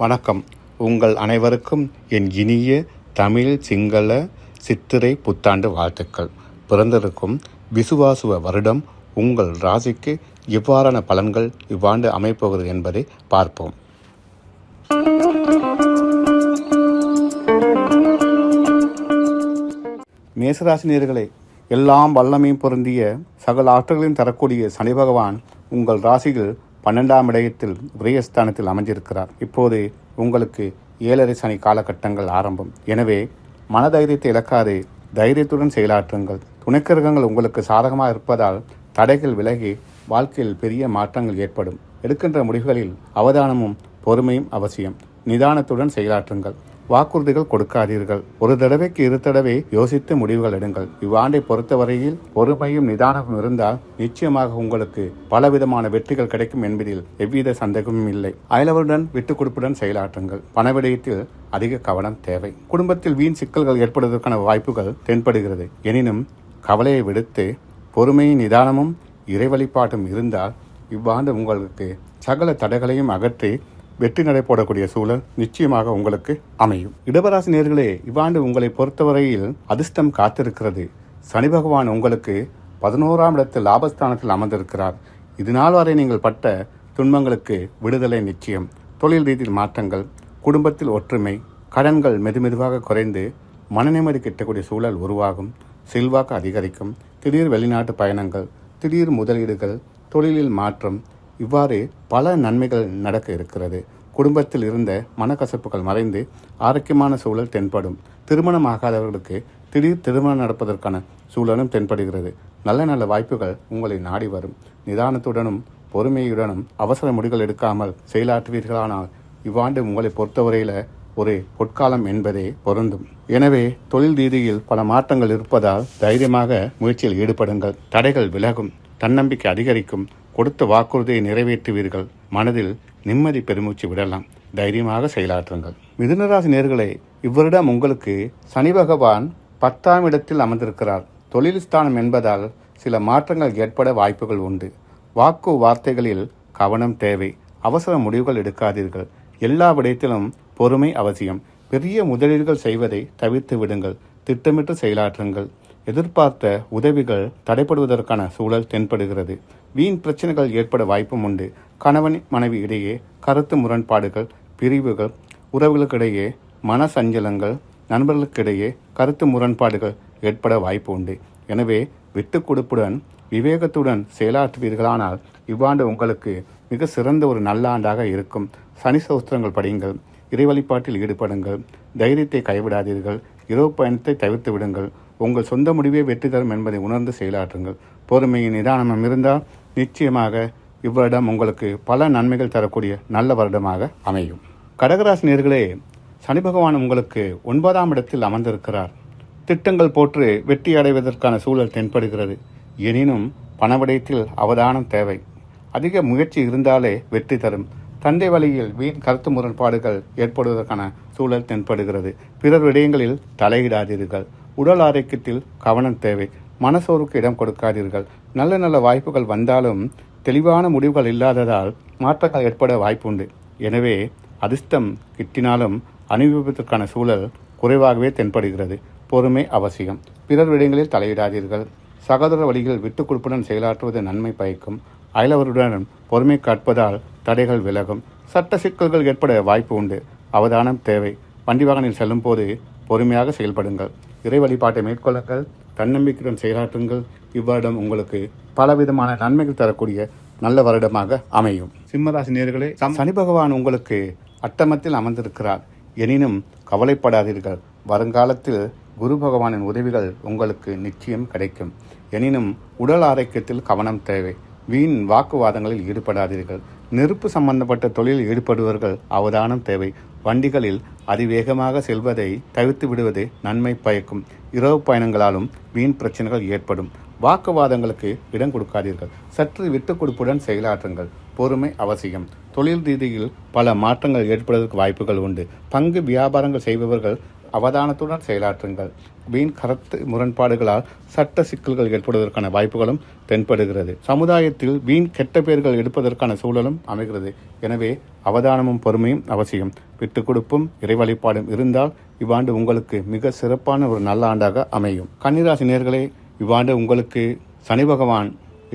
வணக்கம். உங்கள் அனைவருக்கும் என் இனிய தமிழ் சிங்கள சித்திரை புத்தாண்டு வாழ்த்துக்கள். பிறந்திருக்கும் விசுவாசுவ வருடம் உங்கள் ராசிக்கு எவ்வாறான பலன்கள் இவ்வாண்டு அமைப்போகிறது என்பதை பார்ப்போம். மேசராசினியர்களே எல்லாம் வல்லமையும் பொருந்திய சகல ஆற்றல்களையும் தரக்கூடிய சனி பகவான் உங்கள் ராசியில் பன்னெண்டாம் இடத்தில் விரயஸ்தானத்தில் அமைஞ்சிருக்கிறார். இப்போது உங்களுக்கு ஏழரை சனி காலகட்டங்கள் ஆரம்பம். எனவே மனதைரியத்தை இழக்காது தைரியத்துடன் செயலாற்றுங்கள். துணைக்கரகங்கள் உங்களுக்கு சாதகமாக இருப்பதால் தடைகள் விலகி வாழ்க்கையில் பெரிய மாற்றங்கள் ஏற்படும். எடுக்கின்ற முடிவுகளில் அவதானமும் பொறுமையும் அவசியம். நிதானத்துடன் செயலாற்றுங்கள். வாக்குறுதிகள் கொடுக்காதீர்கள். ஒரு தடவைக்கு இரு தடவை யோசித்து முடிவுகள் எடுங்கள். இவ்வாண்டை பொறுத்தவரையில் பொறுமையும் நிதானமும் இருந்தால் நிச்சயமாக உங்களுக்கு பலவிதமான வெற்றிகள் கிடைக்கும் என்பதில் எவ்வித சந்தேகமும் இல்லை. அயலவருடன் விட்டுக் கொடுப்புடன் செயலாற்றுங்கள். பணவிடயத்தில் அதிக கவனம் தேவை. குடும்பத்தில் வீண் சிக்கல்கள் ஏற்படுவதற்கான வாய்ப்புகள் தென்படுகிறது. எனினும் கவலையை விடுத்து பொறுமையும் நிதானமும் இறைவழிபாட்டும் இருந்தால் இவ்வாண்டு உங்களுக்கு சகல தடைகளையும் அகற்றி வெற்றி நடை போடக்கூடிய சூழல் நிச்சயமாக உங்களுக்கு அமையும். இடபராசி நேர்களே இவ்வாண்டு உங்களை பொறுத்தவரையில் அதிர்ஷ்டம் காத்திருக்கிறது. சனி பகவான் உங்களுக்கு பதினோராம் இடத்தில் லாபஸ்தானத்தில் அமர்ந்திருக்கிறார். இது நாள் வரை நீங்கள் பட்ட துன்பங்களுக்கு விடுதலை நிச்சயம். தொழில் ரீதியில் மாற்றங்கள் குடும்பத்தில் ஒற்றுமை கடன்கள் மெதுமெதுவாக குறைந்து மனநிம்மதி கிட்டக்கூடிய சூழல் உருவாகும். செல்வாக்கு அதிகரிக்கும். திடீர் வெளிநாட்டு பயணங்கள் திடீர் முதலீடுகள் தொழிலில் மாற்றம் இவ்வாறு பல நன்மைகள் நடக்க இருக்கிறது. குடும்பத்தில் இருந்த மனக்கசப்புகள் மறைந்து ஆரோக்கியமான சூழல் தென்படும். திருமணம் ஆகாதவர்களுக்கு திடீர் திருமணம் நடப்பதற்கான சூழலும் தென்படுகிறது. நல்ல நல்ல வாய்ப்புகள் உங்களை நாடி வரும். நிதானத்துடனும் பொறுமையுடனும் அவசர முடிவுகள் எடுக்காமல் செயலாற்றுவீர்களானால் இவ்வாண்டு உங்களை பொறுத்தவரையில் ஒரு பொற்காலம் என்பதே பொருந்தும். எனவே தொழில் ரீதியில் பல மாற்றங்கள் இருப்பதால் தைரியமாக முயற்சியில் ஈடுபடுங்கள். தடைகள் விலகும். தன்னம்பிக்கை அதிகரிக்கும். கொடுத்த வாக்குறுதியை நிறைவேற்றுவீர்கள். மனதில் நிம்மதி பெருமூச்சு விடலாம். தைரியமாக செயலாற்றுங்கள். மிதுனராசி நேர்களே இவ்வருடம் உங்களுக்கு சனி பகவான் பத்தாம் இடத்தில் அமர்ந்திருக்கிறார். தொழில் ஸ்தானம் என்பதால் சில மாற்றங்கள் ஏற்பட வாய்ப்புகள் உண்டு. வாக்கு வார்த்தைகளில் கவனம் தேவை. அவசர முடிவுகள் எடுக்காதீர்கள். எல்லா விடயத்திலும் பொறுமை அவசியம். பெரிய முதலீடுகள் செய்வதை தவிர்த்து விடுங்கள். திட்டமிட்டு செயலாற்றுங்கள். எதிர்பார்த்த உதவிகள் தடைப்படுவதற்கான சூழல் தென்படுகிறது. வீண் பிரச்சனைகள் ஏற்பட வாய்ப்பும் உண்டு. கணவன் மனைவி இடையே கருத்து முரண்பாடுகள் பிரிவுகள் உறவுகளுக்கிடையே மன சஞ்சலங்கள் நண்பர்களுக்கிடையே கருத்து முரண்பாடுகள் ஏற்பட வாய்ப்பு உண்டு. எனவே விட்டு கொடுப்புடன் விவேகத்துடன் செயலாற்றுவீர்களானால் இவ்வாண்டு உங்களுக்கு மிக சிறந்த ஒரு நல்ல ஆண்டாக இருக்கும். சனி சௌஸ்திரங்கள் படியுங்கள். இறை வழிபாட்டில் ஈடுபடுங்கள். தைரியத்தை கைவிடாதீர்கள். இரவு பயணத்தை தவிர்த்து விடுங்கள் உங்கள் சொந்த முடிவே வெற்றி தரும் என்பதை உணர்ந்து செயலாற்றுங்கள். பொறுமையின் நிதானமும் இருந்தால் நிச்சயமாக இவ்வருடம் உங்களுக்கு பல நன்மைகள் தரக்கூடிய நல்ல வருடமாக அமையும். கடகராசி நேர்களே சனி பகவான் உங்களுக்கு ஒன்பதாம் இடத்தில் அமர்ந்திருக்கிறார். திட்டங்கள் போற்று வெற்றி அடைவதற்கான சூழல் தென்படுகிறது. எனினும் பணவிடயத்தில் அவதானம் தேவை. அதிக முயற்சி இருந்தாலே வெற்றி தரும். தந்தை வழியில் வீண் கருத்து முரண்பாடுகள் ஏற்படுவதற்கான சூழல் தென்படுகிறது. பிறர் விடயங்களில் தலையிடாதீர்கள். உடல் ஆரோக்கியத்தில் கவனம் தேவை. மனசோருக்கு இடம் கொடுக்காதீர்கள். நல்ல நல்ல வாய்ப்புகள் வந்தாலும் தெளிவான முடிவுகள் இல்லாததால் மாற்றங்கள் ஏற்பட வாய்ப்புண்டு. எனவே அதிர்ஷ்டம் கிட்டினாலும் அனுபவிப்பதற்கான சூழல் குறைவாகவே தென்படுகிறது. பொறுமை அவசியம். பிறர் விடயங்களில் தலையிடாதீர்கள். சகோதர வழிகள் விட்டுக் கொடுப்புடன் செயலாற்றுவது நன்மை பயக்கும். அயலவருடன் பொறுமை காட்பதால் தடைகள் விலகும். சட்ட சிக்கல்கள் ஏற்பட வாய்ப்பு உண்டு. அவதானம் தேவை. வண்டி வாகனில் செல்லும்போது பொறுமையாக செயல்படுங்கள். இறை வழிபாட்டை மேற்கொள்ளுங்கள் தன்னம்பிக்கையுடன் செயலாற்றுங்கள். இவ்வருடம் உங்களுக்கு பலவிதமான நன்மைகள் தரக்கூடிய நல்ல வருடமாக அமையும். சிம்மராசி நேர்களே சனி பகவான் உங்களுக்கு அட்டமத்தில் அமர்ந்திருக்கிறார். எனினும் கவலைப்படாதீர்கள். வருங்காலத்தில் குரு பகவானின் உதவிகள் உங்களுக்கு நிச்சயம் கிடைக்கும். எனினும் உடல் ஆரோக்கியத்தில் கவனம் தேவை. வீண் வாக்குவாதங்களில் ஈடுபடாதீர்கள். நெருப்பு சம்பந்தப்பட்ட தொழிலில் ஈடுபடுவர்கள் அவதானம் தேவை. வண்டிகளில் அதிவேகமாக செல்வதை தவிர்த்து விடுவது நன்மை பயக்கும். இரவு பயணங்களாலும் வீண் பிரச்சனைகள் ஏற்படும். வாக்குவாதங்களுக்கு இடம் கொடுக்காதீர்கள். சற்று விட்டுக் கொடுப்புடன் செயலாற்றுங்கள். பொறுமை அவசியம். தொழில் ரீதியில் பல மாற்றங்கள் ஏற்படுவதற்கு வாய்ப்புகள் உண்டு. பங்கு வியாபாரங்கள் செய்பவர்கள் அவதானத்துடன் செயலாற்றுங்கள். வீண் கருத்து முரண்பாடுகளால் சட்ட சிக்கல்கள் ஏற்படுவதற்கான வாய்ப்புகளும் தென்படுகிறது. சமுதாயத்தில் வீண் கெட்ட பெயர்கள் எடுப்பதற்கான சூழலும் அமைகிறது. எனவே அவதானமும் பொறுமையும் அவசியம். விட்டு கொடுப்பும் இறை வழிபாடும் இருந்தால் இவ்வாண்டு உங்களுக்கு மிக சிறப்பான ஒரு நல்ல ஆண்டாக அமையும். கன்னிராசி நேர்களே இவ்வாண்டு உங்களுக்கு சனி பகவான்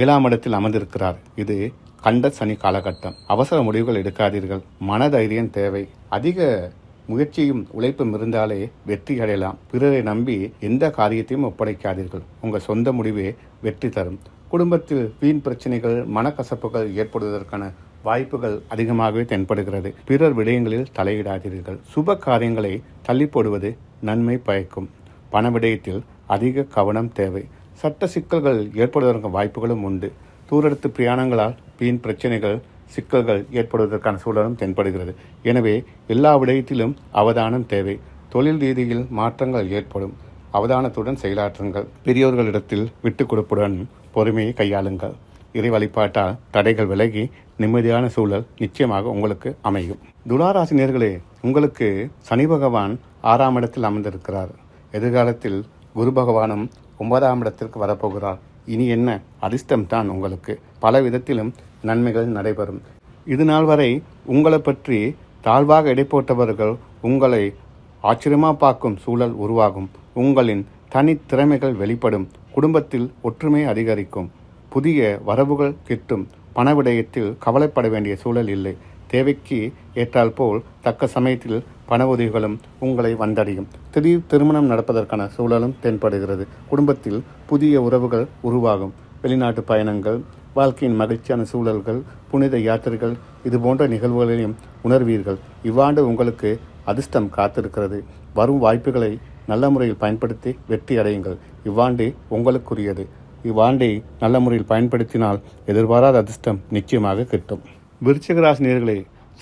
ஏழாம் இடத்தில் அமர்ந்திருக்கிறார். இது கண்ட சனி காலகட்டம். அவசர முடிவுகள் எடுக்காதீர்கள். மனதைரியம் தேவை. அதிக முயற்சியும் உழைப்பும் இருந்தாலே வெற்றி அடையலாம். பிறரை நம்பி எந்த காரியத்தையும் ஒப்படைக்காதீர்கள். உங்கள் சொந்த முடிவே வெற்றி தரும். குடும்பத்தில் வீண் பிரச்சனைகள் மனக்கசப்புகள் ஏற்படுவதற்கான வாய்ப்புகள் அதிகமாகவே தென்படுகிறது. பிறர் விடயங்களில் தலையிடாதீர்கள். சுப காரியங்களை தள்ளி போடுவது நன்மை பயக்கும். பண விடயத்தில் அதிக கவனம் தேவை. சட்ட சிக்கல்கள் ஏற்படுவதற்கு வாய்ப்புகளும் உண்டு. தூரத்து பிரயாணங்களால் வீண் பிரச்சனைகள் சிக்கல்கள் ஏற்படுவதற்கான சூழலும் தென்படுகிறது. எனவே எல்லா விடயத்திலும் அவதானம் தேவை. தொழில் ரீதியில் மாற்றங்கள் ஏற்படும். அவதானத்துடன் செயலாற்றுங்கள். பெரியோர்களிடத்தில் விட்டுக் கொடுப்புடன் பொறுமையை கையாளுங்கள். இறை வழிபாட்டால் தடைகள் விலகி நிம்மதியான சூழல் நிச்சயமாக உங்களுக்கு அமையும். துளாராசி நேர்களே உங்களுக்கு சனி பகவான் ஆறாம் இடத்தில் அமர்ந்திருக்கிறார். எதிர்காலத்தில் குரு பகவானும் ஒன்பதாம் இடத்திற்கு வரப்போகிறார். இனி என்ன? அதிர்ஷ்டம் தான் உங்களுக்கு. பல விதத்திலும் நன்மைகள் நடைபெறும். இது நாள் வரை உங்களை பற்றி தாழ்வாக எடை போட்டவர்கள் உங்களை ஆச்சரியமாக பார்க்கும் சூழல் உருவாகும். உங்களின் தனித்திறமைகள் வெளிப்படும். குடும்பத்தில் ஒற்றுமை அதிகரிக்கும். புதிய வரவுகள் கிட்டும். பண விடயத்தில் கவலைப்பட வேண்டிய சூழல் இல்லை. தேவைக்கு ஏற்றால் போல் தக்க சமயத்தில் பண உதவிகளும் உங்களை வந்தடையும். திடீர் திருமணம் நடப்பதற்கான சூழலும் தென்படுகிறது. குடும்பத்தில் புதிய உறவுகள் உருவாகும். வெளிநாட்டு பயணங்கள் வாழ்க்கையின் மகிழ்ச்சியான சூழல்கள் புனித யாத்திரைகள் இது போன்ற நிகழ்வுகளையும் உணர்வீர்கள். இவ்வாண்டு உங்களுக்கு அதிர்ஷ்டம் காத்திருக்கிறது. வரும் வாய்ப்புகளை நல்ல முறையில் பயன்படுத்தி வெற்றி அடையுங்கள். இவ்வாண்டு உங்களுக்குரியது. இவ்வாண்டை நல்ல முறையில் பயன்படுத்தினால் எதிர்பாராத அதிர்ஷ்டம் நிச்சயமாக கிட்டும். விருச்சிக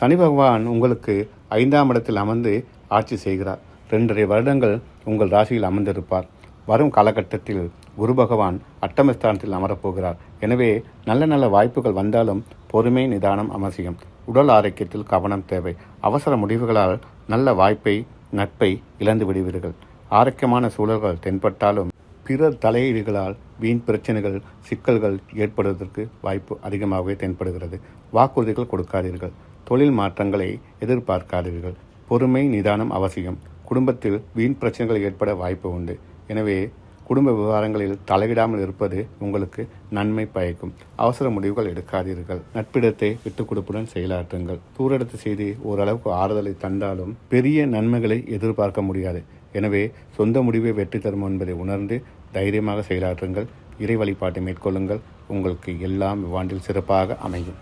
சனி பகவான் உங்களுக்கு ஐந்தாம் இடத்தில் அமர்ந்து ஆட்சி செய்கிறார். ரெண்டரை வருடங்கள் உங்கள் ராசியில் அமர்ந்திருப்பார். வரும் காலகட்டத்தில் குரு பகவான் அட்டமஸ்தானத்தில் அமரப்போகிறார். எனவே நல்ல நல்ல வாய்ப்புகள் வந்தாலும் பொறுமை நிதானம் அவசியம் உடல் ஆரோக்கியத்தில் கவனம் தேவை. அவசர முடிவுகளால் நல்ல வாய்ப்பை நட்பை இழந்து விடுவீர்கள். ஆரோக்கியமான சூழல்கள் தென்பட்டாலும் பிறர் தலையீடுகளால் வீண் பிரச்சனைகள் சிக்கல்கள் ஏற்படுவதற்கு வாய்ப்பு அதிகமாகவே தென்படுகிறது. வாக்குறுதிகள் கொடுக்காதீர்கள். தொழில் மாற்றங்களை எதிர்பார்க்காதீர்கள். பொறுமை நிதானம் அவசியம். குடும்பத்தில் வீண் பிரச்சனைகள் ஏற்பட வாய்ப்பு உண்டு. எனவே குடும்ப விவகாரங்களில் தலையிடாமல் இருப்பது உங்களுக்கு நன்மை பயக்கும். அவசர முடிவுகள் எடுக்காதீர்கள். நட்பிடத்தை விட்டுக் கொடுப்புடன் செயலாற்றுங்கள். தூரெடுத்து செய்தி ஓரளவுக்கு ஆறுதலை தந்தாலும் பெரிய நன்மைகளை எதிர்பார்க்க முடியாது. எனவே சொந்த முடிவை வெற்றி தரும் என்பதை உணர்ந்து தைரியமாக செயலாற்றுங்கள். இறை வழிபாட்டை மேற்கொள்ளுங்கள். உங்களுக்கு எல்லாம் இவ்வாண்டில் சிறப்பாக அமையும்.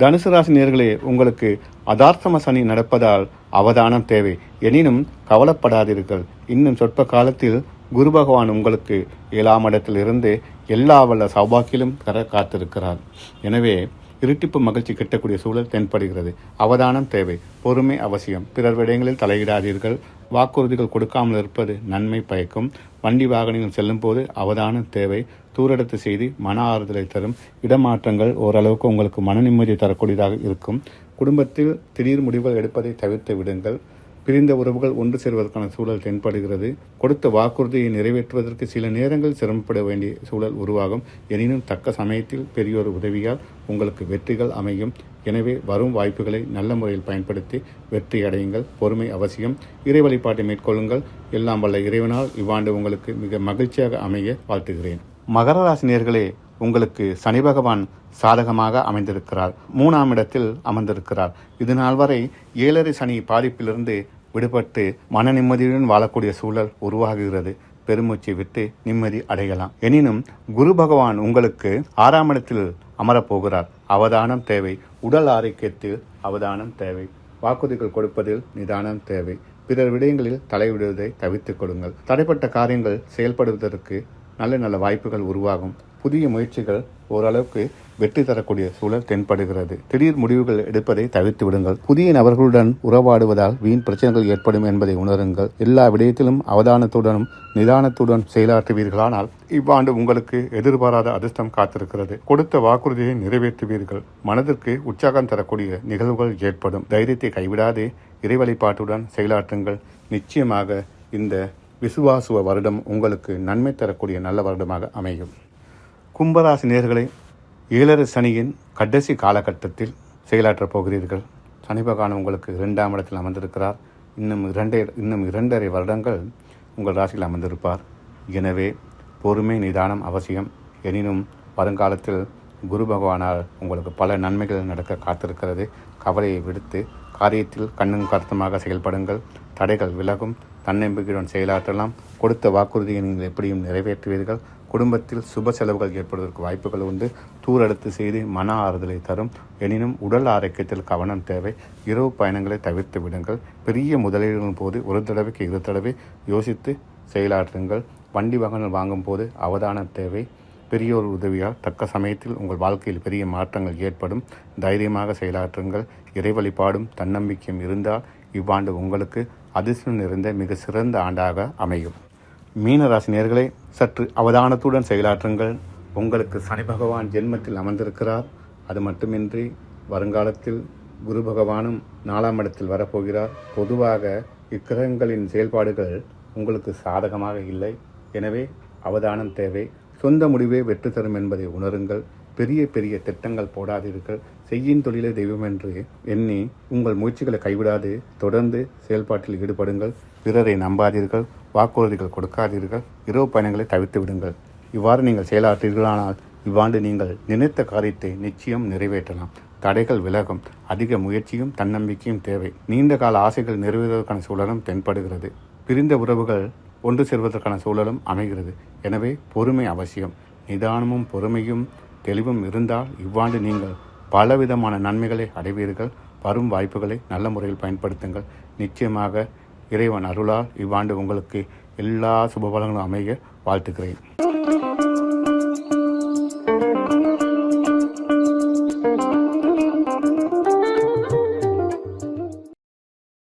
தனுசு ராசி நேர்களே உங்களுக்கு அதார்த்தம சனி நடப்பதால் அவதானம் தேவை. எனினும் கவலைப்படாதீர்கள். இன்னும் சொற்ப காலத்தில் குரு பகவான் உங்களுக்கு ஏழாம் இடத்திலிருந்து எல்லா வல்ல சௌபாக்கியிலும் தர காத்திருக்கிறார். எனவே இருட்டிப்பு மகிழ்ச்சி கிட்டக்கூடிய சூழல் தென்படுகிறது. அவதானம் தேவை. பொறுமை அவசியம். பிறர் விடயங்களில் தலையிடாதீர்கள். வாக்குறுதிகள் கொடுக்காமல் இருப்பது நன்மை பயக்கும். வண்டி வாகனங்கள் செல்லும் போது அவதானம் தேவை. தூரெடுத்து செய்து மன ஆறுதலை தரும். இடமாற்றங்கள் ஓரளவுக்கு உங்களுக்கு மன நிம்மதியை தரக்கூடியதாக இருக்கும். குடும்பத்தில் திடீர் முடிவுகள் எடுப்பதை தவிர்த்து விடுங்கள். பிரிந்த உறவுகள் ஒன்று சேர்வதற்கான சூழல் தென்படுகிறது. கொடுத்த வாக்குறுதியை நிறைவேற்றுவதற்கு சில நேரங்கள் சிரமப்பட வேண்டிய சூழல் உருவாகும். எனினும் தக்க சமயத்தில் பெரியோர் உதவியால் உங்களுக்கு வெற்றிகள் அமையும். எனவே வரும் வாய்ப்புகளை நல்ல முறையில் பயன்படுத்தி வெற்றி அடையுங்கள். பொறுமை அவசியம். இறை வழிபாட்டை மேற்கொள்ளுங்கள். எல்லாம் வல்ல இறைவனால் இவ்வாண்டு உங்களுக்கு மிக மகிழ்ச்சியாக அமைய வாழ்த்துகிறேன். மகர ராசினியர்களே உங்களுக்கு சனி பகவான் சாதகமாக அமைந்திருக்கிறார். மூணாம் இடத்தில் அமர்ந்திருக்கிறார். இது நாள் வரை ஏழரை சனி பாதிப்பிலிருந்து விடுபட்டு மன நிம்மதியுடன் வாழக்கூடிய சூழல் உருவாகுகிறது பெருமூச்சை விட்டு நிம்மதி அடையலாம். எனினும் குரு பகவான் உங்களுக்கு ஆறாம் இடத்தில் அமரப்போகிறார். அவதானம் தேவை. உடல் ஆரோக்கியத்தில் அவதானம் தேவை. வாக்குறுதிகள் கொடுப்பதில் நிதானம் தேவை. பிறர் விடயங்களில் தலையிடுவதை தவிர்த்து கொடுங்கள். தடைப்பட்ட காரியங்கள் செயல்படுவதற்கு நல்ல நல்ல வாய்ப்புகள் உருவாகும். புதிய முயற்சிகள் ஓரளவுக்கு வெற்றி தரக்கூடிய சூழல் தென்படுகிறது. திடீர் முடிவுகள் எடுப்பதை தவிர்த்து விடுங்கள். புதிய நபர்களுடன் உறவாடுவதால் வீண் பிரச்சனைகள் ஏற்படும் என்பதை உணருங்கள். எல்லா விடயத்திலும் அவதானத்துடனும் நிதானத்துடன் செயலாற்றுவீர்களானால் இவ்வாண்டு உங்களுக்கு எதிர்பாராத அதிர்ஷ்டம் காத்திருக்கிறது. கொடுத்த வாக்குறுதியை நிறைவேற்றுவீர்கள். மனதிற்கு உற்சாகம் தரக்கூடிய நிகழ்வுகள் ஏற்படும். தைரியத்தை கைவிடாதே. இறைவழிபாட்டுடன் செயலாற்றுங்கள். நிச்சயமாக இந்த விசுவாசுவ வருடம் உங்களுக்கு நன்மை தரக்கூடிய நல்ல வருடமாக அமையும். கும்பராசி நேர்களை ஏழரை சனியின் கடைசி காலகட்டத்தில் செயலாற்றப் போகிறீர்கள். சனி பகவான் உங்களுக்கு இரண்டாம் இடத்தில் அமர்ந்திருக்கிறார். இன்னும் இரண்டே இன்னும் இரண்டரை வருடங்கள் உங்கள் ராசியில் அமர்ந்திருப்பார். எனவே பொறுமை நிதானம் அவசியம். எனினும் வருங்காலத்தில் குரு பகவானால் உங்களுக்கு பல நன்மைகள் நடக்க காத்திருக்கிறது. கவலையை விடுத்து காரியத்தில் கண்ணும் கருத்துமாக செயல்படுங்கள். தடைகள் விலகும். தன்னம்பிக்கையுடன் செயலாற்றலாம். கொடுத்த வாக்குறுதியை நீங்கள் எப்படியும் நிறைவேற்றுவீர்கள். குடும்பத்தில் சுப செலவுகள் ஏற்படுவதற்கு வாய்ப்புகள் உண்டு. தூரெடுத்து செய்து மன ஆறுதலை தரும். எனினும் உடல் ஆரோக்கியத்தில் கவனம் தேவை. இரவு பயணங்களை தவிர்த்து விடுங்கள். பெரிய முதலீடுகளின் போது ஒரு தடவைக்கு இரு தடவை யோசித்து செயலாற்றுங்கள். வண்டி வாகனம் வாங்கும் போது அவதானம் தேவை. பெரியோர் உதவியால் தக்க சமயத்தில் உங்கள் வாழ்க்கையில் பெரிய மாற்றங்கள் ஏற்படும். தைரியமாக செயலாற்றுங்கள். இறை வழிபாடும் தன்னம்பிக்கையும் இருந்தால் இவ்வாண்டு உங்களுக்கு அதிர்ஷ்டம் நிறைந்த மிக சிறந்த ஆண்டாக அமையும். மீனராசி நேர்களை சற்று அவதானத்துடன் செயலாற்றுங்கள். உங்களுக்கு சனி பகவான் ஜென்மத்தில் அமர்ந்திருக்கிறார். அது மட்டுமின்றி வருங்காலத்தில் குரு பகவானும் நாலாம் இடத்தில் வரப்போகிறார். பொதுவாக இக்கிரகங்களின் செயல்பாடுகள் உங்களுக்கு சாதகமாக இல்லை. எனவே அவதானம் தேவை. சொந்த முடிவே வெற்றி தரும் என்பதை உணருங்கள். பெரிய பெரிய திட்டங்கள் போடாதீர்கள். செய்யின் தொழிலே தெய்வம் என்று எண்ணி உங்கள் முயற்சிகளை கைவிடாது தொடர்ந்து செயல்பாட்டில் ஈடுபடுங்கள். பிறரை நம்பாதீர்கள் வாக்குறுதிகள் கொடுக்காதீர்கள் இரவு பயணங்களை தவிர்த்து விடுங்கள். இவ்வாறு நீங்கள் செயலாற்றீர்களானால் இவ்வாண்டு நீங்கள் நினைத்த காரியத்தை நிச்சயம் நிறைவேற்றலாம். தடைகள் விலகும். அதிக முயற்சியும் தன்னம்பிக்கையும் தேவை. நீண்ட கால ஆசைகள் நிறைவேறுவதற்கான சூழலும் தென்படுகிறது. பிரிந்த உறவுகள் ஒன்று சேர்வதற்கான சூழலும் அமைகிறது. எனவே பொறுமை அவசியம். நிதானமும் பொறுமையும் தெளிவும் இருந்தால் இவ்வாண்டு நீங்கள் பலவிதமான நன்மைகளை அடைவீர்கள். வரும் வாய்ப்புகளை நல்ல முறையில் பயன்படுத்துங்கள். நிச்சயமாக இறைவன் அருளால் இவ்வாண்டு உங்களுக்கு எல்லா சுபபலங்களும் அமைய வாழ்த்துக்கிறேன்